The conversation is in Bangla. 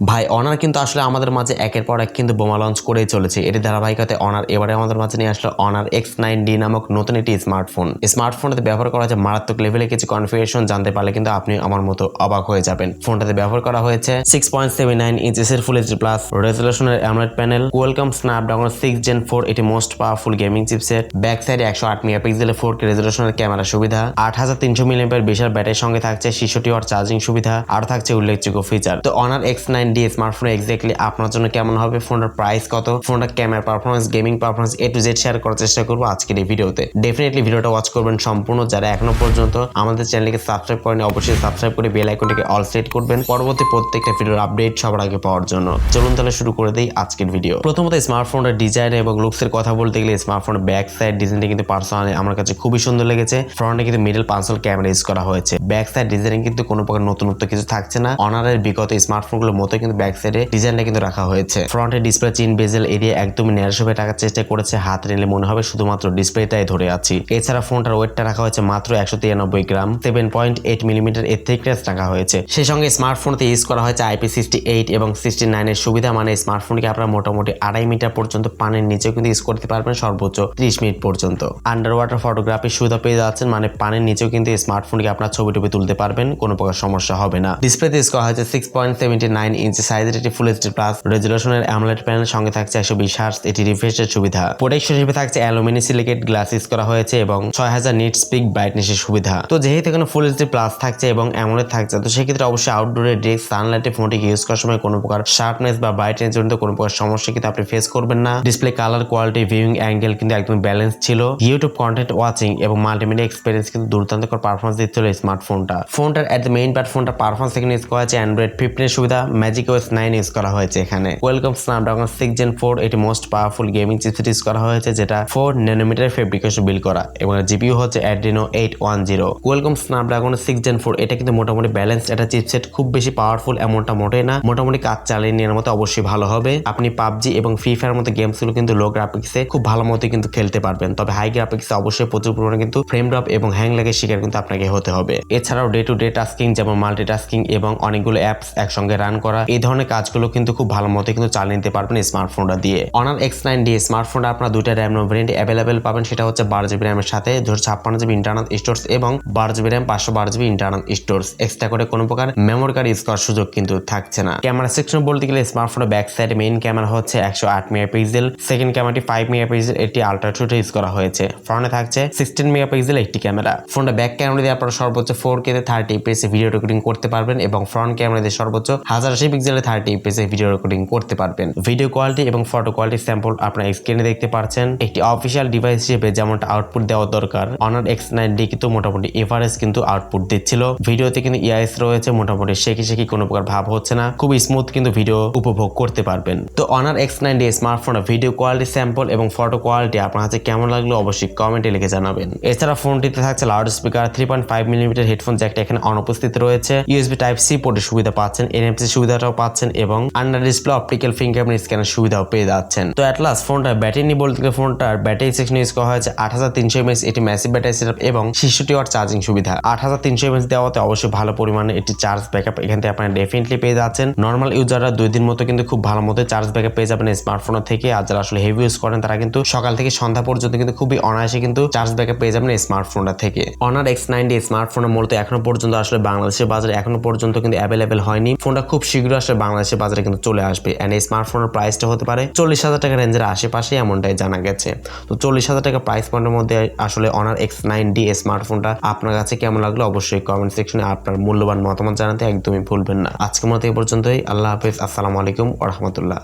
ভাই, অনার কিন্তু আসলে আমাদের মাঝে একের পর এক কিন্তু বোমা লঞ্চ করেই চলেছে। এটি ধারাবাহিকতায় অনার এবারে আমাদের মাঝে নিয়ে আসলো অনার এক্স নাইন ডি নামক নতুন একটি স্মার্টফোন স্মার্টফোনটাতে ব্যবহার করা হয়েছে মারাত্মক লেভেলে কিছু কনফিগারেশন জানতে পারলে কিন্তু আপনি আমার মতো অবাক হয়ে যাবেন। ফোনটাতে ব্যবহার করা হয়েছে সিক্স পয়েন্ট সেভেন নাইন ইঞ্চেসের full HD plus রেজলিউশনের AMOLED panel Qualcomm Snapdragon six gen four এটি most powerful gaming chipset back সাইডে একশো আট মেগাপিক্সেলের ফোর কে রেজলিউশনের ক্যামেরা সুবিধা। আট হাজার তিনশো মিলিয়ন বিশাল ব্যাটারির সঙ্গে থাকছে শিশুটি ওয়ার চার্জিং সুবিধা। আর থাকছে উল্লেখযোগ্য ফিচার তো Honor X nine D smartphone exactly আপনার জন্য কেমন হবে ফোনটার প্রাইস কত, ফোনটার camera performance gaming performance A to Z share করার চেষ্টা করব আজকের এই ভিডিওতে। ডেফিনেটলি ভিডিওটা ওয়াচ করবেন সম্পূর্ণ। যারা এখনও পর্যন্ত আমাদের চ্যানেলকে সাবস্ক্রাইব করেন অবশ্যই সাবস্ক্রাইব করে বেল আইকনটিকে অল সেট করবেন। পরবর্তী প্রত্যেকটা ভিডিওর আপডেট সবার আগে পাওয়ার জন্য। চলুন তাহলে শুরু করে দেই আজকের ভিডিও প্রথমত স্মার্টফোনের ডিজাইন এবং লুকসের কথা বলতে গেলে স্মার্টফোনের ব্যাক সাইড ডিজাইনটা কিন্তু পার্সোনালি আমার কাছে খুবই সুন্দর লেগেছে। ফ্রন্টে কিন্তু মিডল পাঁচল ক্যামেরা ইউজ করা হয়েছে। ব্যাক সাইড ডিজাইন কিন্তু কোনো প্রকার নতুনত্ব কিছু থাকছে না। অনারের বিগত স্মার্টফোনগুলোর মতো কিন্তু ব্যাক সাইডে ডিজাইনটা কিন্তু রাখা হয়েছে। ফ্রন্টে ডিসপ্লে চিন বেজেল এরিয়া একদমই ন্যারোভাবে রাখার চেষ্টা করেছে। হাত নিলে মনে হবে শুধুমাত্র ডিসপ্লেটাই ধরে আছি। এছাড়া ফোনটার ওয়েটটা রাখা হয়েছে মাত্র একশো তিরানব্বই গ্রাম। সেভেন পয়েন্ট এইট মিলিমিটার এর থিকনেস রাখা হয়েছে। সেই সঙ্গে স্মার্টফোনতে ইউজ করা হয়েছে আইপি সিক্সটি এইট এবং সিক্সটি নাইনের সুবিধা মানে স্মার্টফোনকে আপনারা মোটামুটি আড়াই মিটার পর্যন্ত পানির নিচেও কিন্তু ইউজ করতে পারবেন সর্বোচ্চ ত্রিশ মিনিট পর্যন্ত। আন্ডার ওয়াটার ফটোগ্রাফির সুবিধা পেয়ে যাচ্ছেন মানে পানির নিচেও কিন্তু স্মার্টফোনকে আপনার ছবি টবি তুলতে পারবেন, কোনো প্রকার সমস্যা হবে না। ডিসপ্লেতে ইউজ করা হয়েছে six point seventy nine inch সাইজের একটি ফুল এইচডি প্লাস রেজুলেশনের অ্যামলেট প্যানেল সঙ্গে থাকছে একশো বিশ হার্স এটি রিফ্রেশের সুবিধা। প্রোটেকশন হিসেবে থাকছে অ্যালুমিনি সিলিকেট গ্লাস ইউজ করা হয়েছে এবং ছয় হাজার নিট স্পিক ব্রাইটনেসের সুবিধা। তো যেহেতু এখানে ফুল এইচডি প্লাস থাকছে এবং অ্যামলেট থাকছে, তো সেক্ষেত্রে অবশ্যই আউটডোরে ডিরেক্ট সানলাইটে ফোনটিকে ইউজ করার সময় কোনো প্রকার শার্পনেস বা ব্রাইটনেস জনিত কোনো প্রকার সমস্যা কিন্তু আপনি ফেস করবেন না। Display colour quality viewing angle কিন্তু একদম ব্যালেন্স ছিল। ইউটিউব কন্টেন্ট ওয়াচিং এবং মাল্টিমিডিয়া এক্সপিরিয়েন্স কিন্তু দুর্দান্তকর পারফরমেন্স দিচ্ছিল এই স্মার্টফোনটা ফোনটার এট দ্য মেইন ফোনটার পারফরমেন্স এখানে ইউজ করা হয়েছে অ্যান্ড্রয়েড ফিফটিনের সুবিধা। ম্যাজিক ওয়েস নাইন ইউজ করা হয়েছে এখানে। Qualcomm Snapdragon six gen four এটি most powerful gaming chipset use করা হয়েছে, যেটা ফোর ন্যানোমিটার ফেব্রিকেশন বিল করা, এবং জিপিইউ হচ্ছে Adreno eight one zero Qualcomm Snapdragon six gen four এটা কিন্তু মোটামুটি ব্যালেন্সড একটা চিপসেট খুব বেশি পাওয়ারফুল এমনটা মোটেই না। মোটামুটি কাজ চালিয়ে নেওয়ার মতো অবশ্যই ভালো হবে। আপনি পাবজি এবং ফ্রি ফায়ার মতো গেমসগুলো কিন্তু লো গ্রাফিক্সে খুব ভালো মতো কিন্তু খেলতে পারবেন। তবে হাই গ্রাফিক্সে অবশ্যই প্রচুর পরিমাণে কিন্তু ফ্রেম ড্রপ এবং হ্যাং লেগের শিকার কিন্তু আপনাকে হতে হবে। এছাড়াও ডে টু ডে টাস্কিং যেমন মাল্টি টাস্কিং এবং অনেকগুলো অ্যাপস একসঙ্গে রান করা এই ধরনের কাজগুলো কিন্তু খুব ভালো মতো কিন্তু চালিয়ে নিতে পারবেন স্মার্টফোনটা দিয়ে। অনার এক্স নাইন ডি স্মার্টফোনটা আপনার দুইটা র্যাম ভেরিয়েন্ট অ্যাভেলেবেল পাবেন, সেটা হচ্ছে বারো জিবি র্যামের সাথে দুশো ছাপ্পান্ন জিবি ইন্টারনাল স্টোর্স এবং বারো জিবি র্যাম পাঁচশো বারো জিবি ইন্টারনাল স্টোর্স এক্সট্রা করে কোনো প্রকার মেমোরি কার্ড ইউজ করার সুযোগ কিন্তু থাকছে না। ক্যামেরা সেকশন বলতে গেলে স্মার্টফোনের ব্যাক সাইড মেইন ক্যামেরা হচ্ছে একশো আট মেগাপিক্সেল সেকেন্ড ক্যামেরাটি ফাইভ মেগাপিক্সেল এটি আলট্রা টুটে ইউজ করা হয়েছে। ফ্রন্টে থাকছে সিক্সটিন মেগাপিক্সেল একটি ক্যামেরা ফোনটা ব্যাক ক্যামেরা দিয়ে আপনারা সর্বোচ্চ ফোর কে থার্টি এপিএসে ভিডিও রেকর্ডিং করতে পারবেন এবং ফ্রন্ট ক্যামেরা দিয়ে সর্বোচ্চ হাজার আশি পিক্সেলে থার্টি এপিএসে ভিডিও রেকর্ডিং করতে পারবেন। ভিডিও কোয়ালিটি এবং ফটো কোয়ালিটি স্যাম্পল আপনার স্ক্রিনে দেখতে পাচ্ছেন। একটি অফিসিয়াল ডিভাইস হিসেবে যেমনটা আউটপুট দেওয়া দরকার অনার এক্স নাইন ডি কিন্তু মোটামুটি এভারেজ কিন্তু আউটপুট দিচ্ছিল। ভিডিওতে কিন্তু ইআইএস রয়েছে, মোটামুটি শেখি শেখি কোনো প্রকার ভাব হচ্ছে না। খুব স্মুথ কিন্তু ভিডিও উপভোগ করতে পারবেন। তো অনার এক্স নাইন ডি স্মার্টফোনের ভিডিও কোয়ালিটি স্যাম্পল এবং ফটো কোয়ালিটি আপনার কাছে কেমন লাগল অবশ্যই কমেন্টে লিখে জানাবেন। এছাড়া ফোনটিতে থাকছে loud speaker three point five millimetre headphone জ্যাকটা এখানে অনুপস্থিত রয়েছে। ইউএসবি টাইপ সি পোর্টের সুবিধা পাচ্ছেন। এনএফসি সুবিধাটাও পাচ্ছেন এবং আন্ডার ডিসপ্লে অপটিক্যাল ফিঙ্গারপ্রিন্ট স্ক্যানের সুবিধাও পেয়ে যাচ্ছেন। তো অ্যাট লাস্ট ফোনটার ব্যাটারি নিয়ে বলতে গেলে ফোনটার ব্যাটারি সেকশন ইউজ করা হয়েছে আট হাজার তিনশো এমএস এটি ম্যাসিভ ব্যাটারি সেটআপ এবং শিশুটি ওয়ার চার্জিং সুবিধা। আট হাজার তিনশো এমএস দেওয়াতে অবশ্যই ভালো পরিমাণে একটি চার্জ ব্যাকআপ এখান থেকে আপনারা ডেফিনেটলি পেয়ে যাচ্ছেন। নর্মাল ইউজাররা দুই দিন মতো কিন্তু খুব ভালো মতো চার্জ ব্যাকআপ পেয়ে যাবেন স্মার্টফোনের থেকে আর যারা আসলে হেভি ইউজ করেন, তারা কিন্তু সকাল থেকে সন্ধ্যা পর্যন্ত কিন্তু খুবই অনায়াসে কিন্তু চার্জ ব্যাকআপ পেয়ে যাবেন স্মার্টফোনটা থেকে। অনার এক্স নাইনটি স্মার্টফোনের মূলত এখনও পর্যন্ত আসলে বাংলাদেশের বাজারে এখনও পর্যন্ত কিন্তু অ্যাভেলেবেল হয়নি। ফোনটা খুব শীঘ্র আসলে বাংলাদেশের বাজারে কিন্তু চলে আসবে। এন্ড এই স্মার্টফোনের প্রাইসটা হতে পারে চল্লিশ হাজার টাকা রেঞ্জের আশেপাশে এমনটাই জানা গেছে। তো চল্লিশ হাজার টাকা প্রাইস পয়েন্টের মধ্যে আসলে অনার এক্স নাইন ডি স্মার্টফোনটা আপনার কাছে কেমন লাগল অবশ্যই কমেন্ট সেকশনে আপনার মূল্যবান মতামত জানাতে একদমই ভুলবেন না। আজকের মতো এই পর্যন্তই। আল্লাহ হাফিজ। আসসালামু আলাইকুম ওরহামতুল্লাহ